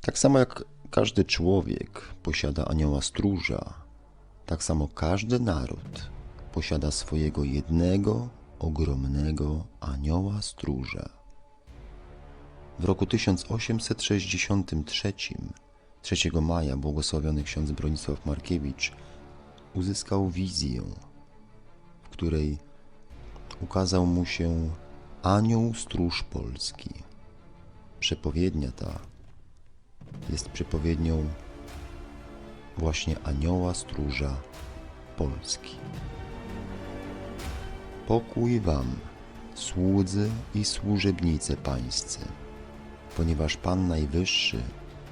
Tak samo jak każdy człowiek posiada anioła stróża, tak samo każdy naród posiada swojego jednego, ogromnego anioła stróża. W roku 1863, 3 maja, błogosławiony ksiądz Bronisław Markiewicz uzyskał wizję, w której ukazał mu się anioł stróż polski. Przepowiednia ta jest przepowiednią właśnie anioła stróża Polski. Pokój wam, słudzy i służebnice pańscy, ponieważ Pan Najwyższy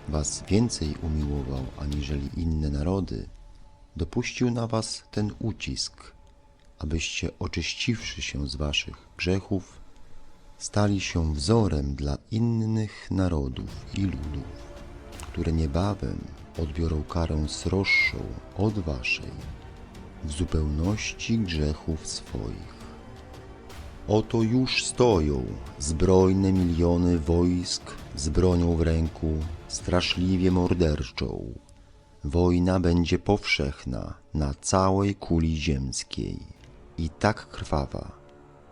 was więcej umiłował aniżeli inne narody, dopuścił na was ten ucisk, abyście oczyściwszy się z waszych grzechów, stali się wzorem dla innych narodów i ludów, które niebawem odbiorą karę sroższą od waszej w zupełności grzechów swoich. Oto już stoją zbrojne miliony wojsk z bronią w ręku, straszliwie morderczą. Wojna będzie powszechna na całej kuli ziemskiej i tak krwawa,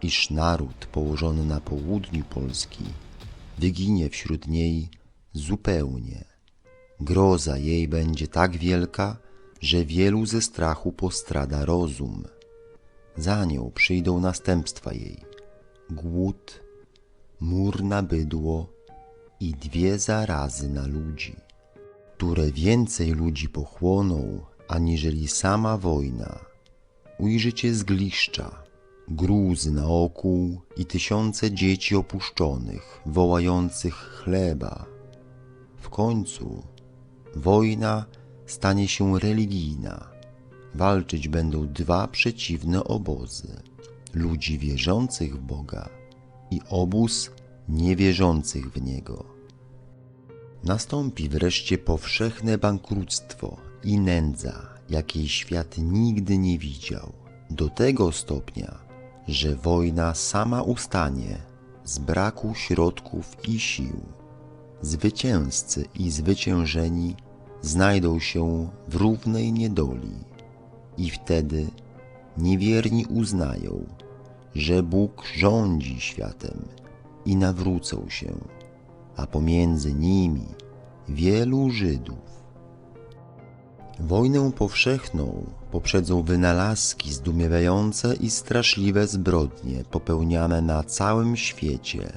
iż naród położony na południu Polski wyginie wśród niej zupełnie. Groza jej będzie tak wielka, że wielu ze strachu postrada rozum. Za nią przyjdą następstwa jej: głód, mur na bydło i dwie zarazy na ludzi, które więcej ludzi pochłoną, aniżeli sama wojna. Ujrzycie zgliszcza, gruzy na oku i tysiące dzieci opuszczonych, wołających chleba. W końcu wojna stanie się religijna. Walczyć będą dwa przeciwne obozy: ludzi wierzących w Boga i obóz niewierzących w Niego. Nastąpi wreszcie powszechne bankructwo i nędza, jakiej świat nigdy nie widział, do tego stopnia, że wojna sama ustanie z braku środków i sił. Zwycięzcy i zwyciężeni znajdą się w równej niedoli i wtedy niewierni uznają, że Bóg rządzi światem i nawrócą się, a pomiędzy nimi wielu Żydów. Wojnę powszechną poprzedzą wynalazki zdumiewające i straszliwe zbrodnie popełniane na całym świecie.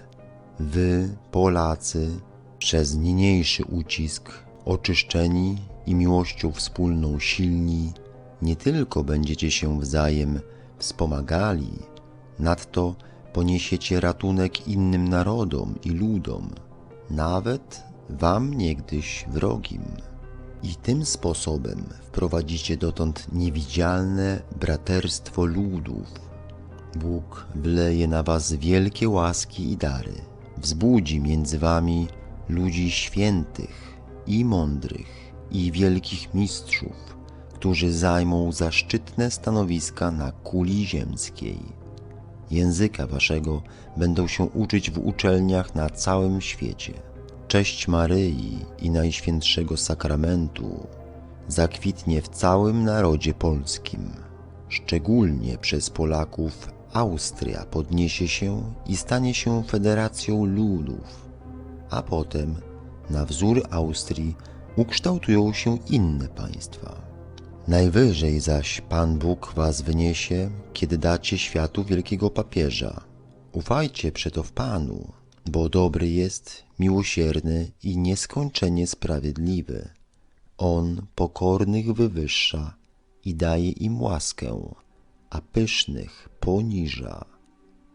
Wy, Polacy, przez niniejszy ucisk, oczyszczeni i miłością wspólną silni, nie tylko będziecie się wzajem wspomagali, nadto poniesiecie ratunek innym narodom i ludom, nawet wam niegdyś wrogim. I tym sposobem wprowadzicie dotąd niewidzialne braterstwo ludów. Bóg wleje na was wielkie łaski i dary, wzbudzi między wami ludzi świętych i mądrych i wielkich mistrzów, którzy zajmą zaszczytne stanowiska na kuli ziemskiej. Języka waszego będą się uczyć w uczelniach na całym świecie. Cześć Maryi i Najświętszego Sakramentu zakwitnie w całym narodzie polskim. Szczególnie przez Polaków Austria podniesie się i stanie się federacją ludów, a potem na wzór Austrii ukształtują się inne państwa. Najwyżej zaś Pan Bóg was wyniesie, kiedy dacie światu wielkiego papieża. Ufajcie przeto w Panu, bo dobry jest, miłosierny i nieskończenie sprawiedliwy. On pokornych wywyższa i daje im łaskę, a pysznych poniża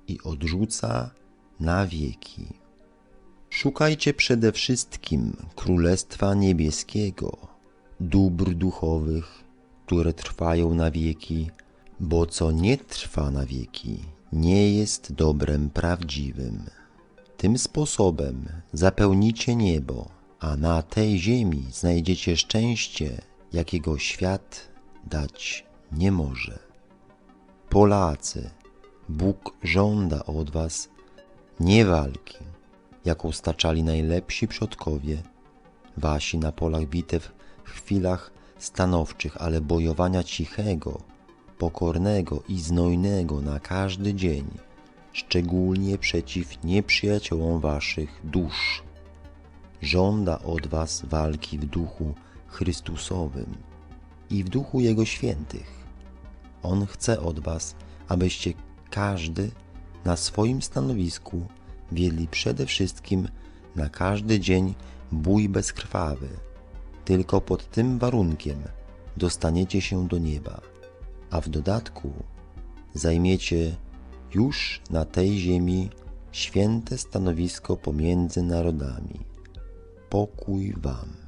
i odrzuca na wieki. Szukajcie przede wszystkim Królestwa Niebieskiego, dóbr duchowych, które trwają na wieki, bo co nie trwa na wieki, nie jest dobrem prawdziwym. Tym sposobem zapełnicie niebo, a na tej ziemi znajdziecie szczęście, jakiego świat dać nie może. Polacy, Bóg żąda od was nie walki, jaką staczali najlepsi przodkowie, wasi na polach bitew w chwilach stanowczych, ale bojowania cichego, pokornego i znojnego na każdy dzień, szczególnie przeciw nieprzyjaciołom waszych dusz. Żąda od was walki w duchu Chrystusowym i w duchu Jego świętych. On chce od was, abyście każdy na swoim stanowisku wiedli przede wszystkim na każdy dzień bój bezkrwawy. Tylko pod tym warunkiem dostaniecie się do nieba, a w dodatku zajmiecie już na tej ziemi święte stanowisko pomiędzy narodami. Pokój wam.